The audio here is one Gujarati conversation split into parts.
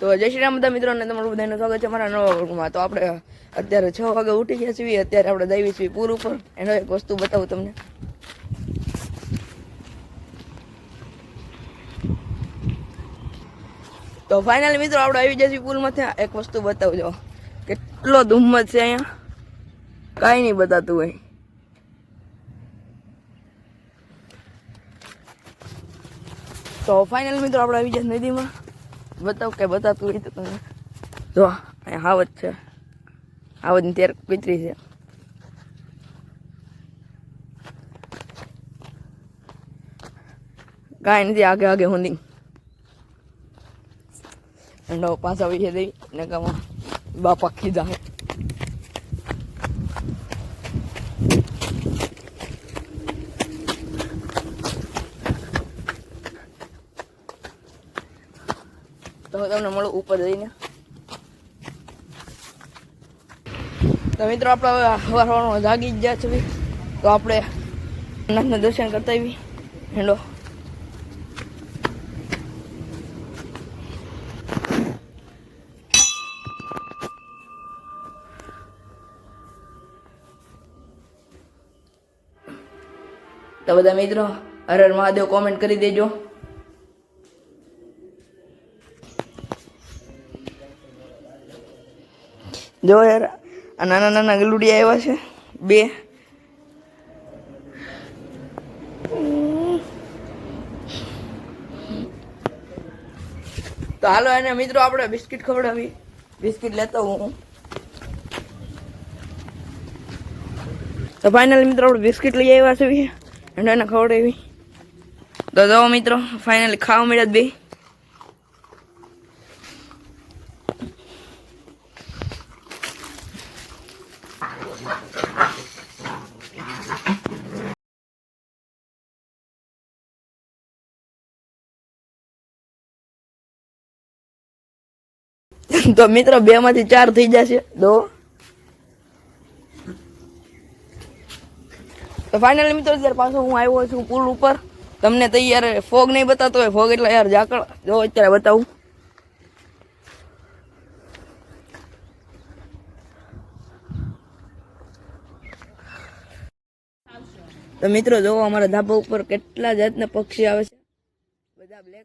તો જય શ્રી રામ બધા મિત્રોને તમારું બધાનું સ્વાગત છે મારા નવા વર્ગમાં. તો આપણે અત્યારે છ વાગે ઉઠી ગયા છીએ. અત્યારે આપણે દઈ છીએ પૂર ઉપર. એનો એક વસ્તુ બતાવું તમને. તો ફાઇનલી મિત્રો આપણે આવી જઈએ પુલમાંથી એક વસ્તુ બતાવજો. કેટલો ધુમ્મસ છે અહીંયા. કાંઈ નહીં બતાતું હોય. તો ફાઇનલ મિત્રો આપણે આવી જાય નદીમાં. બતાવ કે બતાતું હોય તો તમે. જો, અહીંયા હાવત છે. હાવતની તેર પિતરી છે. કાંઈ નથી, આગે આગે હુંદી એનો પાછા વિશે દઈ ને કમા બાપા ખીધા તો હું તમને મળું ઉપર જઈને. તો મિત્રો, આપણે સવાર સવારમાં જાગી જ ગયા છે તો આપણે નાથના દર્શન કરતા આવી હેલો તો બધા મિત્રો, હર હર મહાદેવ કોમેન્ટ કરી દેજો. જો યાર, આ નાના નાના ગલુડિયા આવ્યા છે, બે. તો હાલો એને મિત્રો આપણે બિસ્કિટ ખવડાવી. બિસ્કિટ લેતો હું. તો ફાઇનલી મિત્રો આપણે બિસ્કિટ લઈ આવ્યા છે અને એને ખવડાવી. તો જો મિત્રો ફાઇનલી ખાવા મળ્યા બે. તો મિત્રો બે માંથી ચાર થઈ જશે. દો. તો ફાઇનલી મિત્રો અત્યારે પાછો હું આવ્યો છું પુલ ઉપર. તમને તો યાર ફોગ નહીં બતાતો હોય, ફોગ એટલે યાર ઝાકળ. જો અત્યારે બતાવું. તો મિત્રો જો અમારા ધાબા ઉપર કેટલા જાતના પક્ષી આવે છે. બધા બ્લેક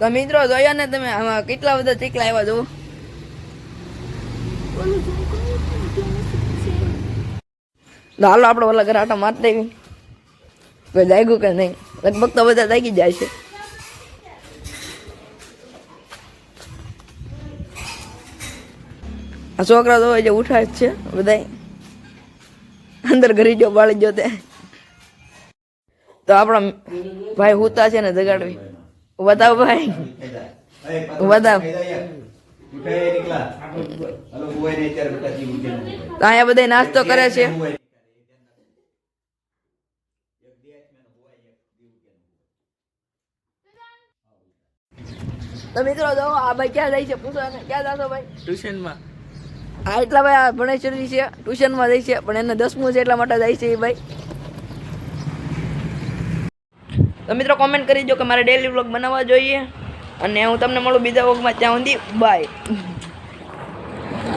તો મિત્રો જોયા ને તમે આમાં કેટલા બધા ચીકલા આવ્યા જુઓ. હાલો આપણે ઓલા ઘરે આટા મારી દેવી કોઈ જાગ્યું કે નહીં? લગભગ તો બધા જાગી જાય છે. આ છોકરા તો જે ઉઠાય છે બધા અંદર ઘરી જો બાળી જો તે. તો આપણા ભાઈ હુતા છે ને, જગાડવી. બતાવ ભાઈ. બતાવ. અહીંયા બધા નાસ્તો કરે છે. તો મિત્રો જો આ ભાઈ ક્યાં જાય છે? પૂછો એને. ક્યાં જાશો ભાઈ? ટ્યુશનમાં. આ એટલા ભાઈ આ ભણેશ્વરી છે. ટ્યુશનમાં જાય છે. પણ એને દસમું છે એટલા માટે જાય છે એ ભાઈ. તો મિત્રો કોમેન્ટ કરી દો કે મારે ડેલી વ્લોગ બનાવવા જોઈએ. અને હું તમને મળું બીજા વ્લોગમાં ત્યાં સુધી બાય